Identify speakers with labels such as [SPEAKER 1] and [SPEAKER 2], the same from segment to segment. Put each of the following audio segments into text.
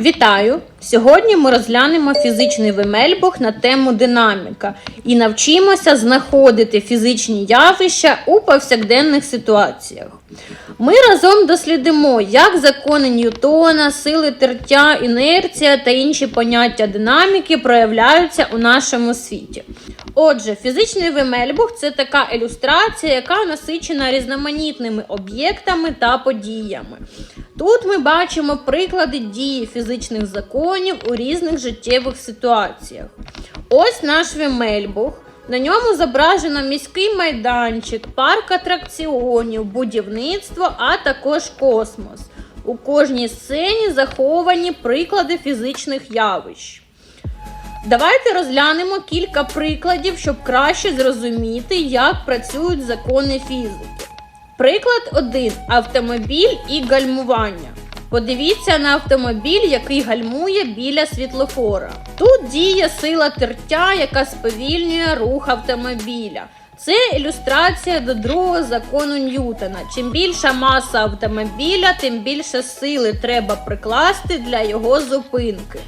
[SPEAKER 1] Вітаю! Сьогодні ми розглянемо фізичний вимельбух на тему динаміка і навчимося знаходити фізичні явища у повсякденних ситуаціях. Ми разом дослідимо, як закони Ньютона, сили тертя, інерція та інші поняття динаміки проявляються у нашому світі. Отже, фізичний вимельбух це така ілюстрація, яка насичена різноманітними об'єктами та подіями. Тут ми бачимо приклади дії фізичних законів у різних життєвих ситуаціях. Ось наш вимельбух. На ньому зображено міський майданчик, парк атракціонів, будівництво, а також космос. У кожній сцені заховані приклади фізичних явищ. Давайте розглянемо кілька прикладів, щоб краще зрозуміти, як працюють закони фізики. Приклад 1. Автомобіль і гальмування. Подивіться на автомобіль, який гальмує біля світлофора. Тут діє сила тертя, яка сповільнює рух автомобіля. Це ілюстрація до другого закону Ньютона. Чим більша маса автомобіля, тим більше сили треба прикласти для його зупинки.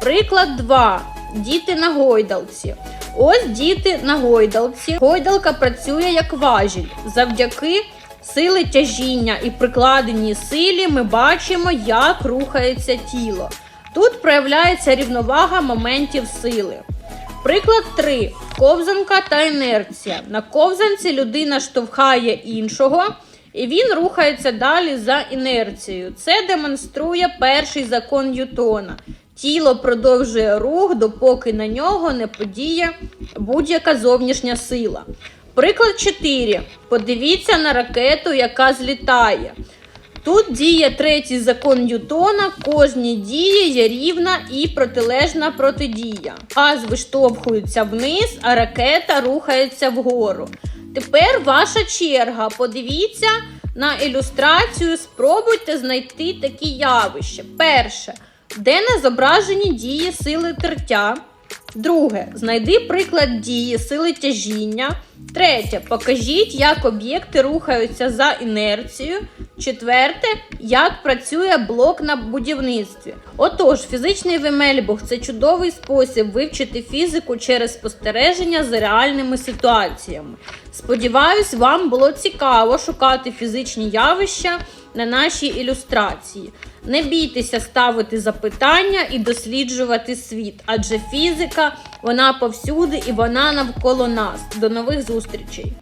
[SPEAKER 1] Приклад 2. Діти на гойдалці. Ось діти на гойдалці. Гойдалка працює як важіль. Завдяки сили тяжіння і прикладеній силі ми бачимо, як рухається тіло. Тут проявляється рівновага моментів сили. Приклад 3. Ковзанка та інерція. На ковзанці людина штовхає іншого, і він рухається далі за інерцією. Це демонструє перший закон Ньютона. Тіло продовжує рух, допоки на нього не подіє будь-яка зовнішня сила. Приклад 4. Подивіться на ракету, яка злітає. Тут діє третій закон Ньютона, кожній дії є рівна і протилежна протидія. Газ виштовхується вниз, а ракета рухається вгору. Тепер ваша черга. Подивіться на ілюстрацію, спробуйте знайти такі явища. Перше, де не зображені дії сили тертя. Друге, знайди приклад дії сили тяжіння. Третє, покажіть, як об'єкти рухаються за інерцією. Четверте, як працює блок на будівництві. Отож, фізичний вимельбух це чудовий спосіб вивчити фізику через спостереження за реальними ситуаціями. Сподіваюсь, вам було цікаво шукати фізичні явища на нашій ілюстрації. Не бійтеся ставити запитання і досліджувати світ, адже фізика вона повсюди і вона навколо нас. До нових зустрічей!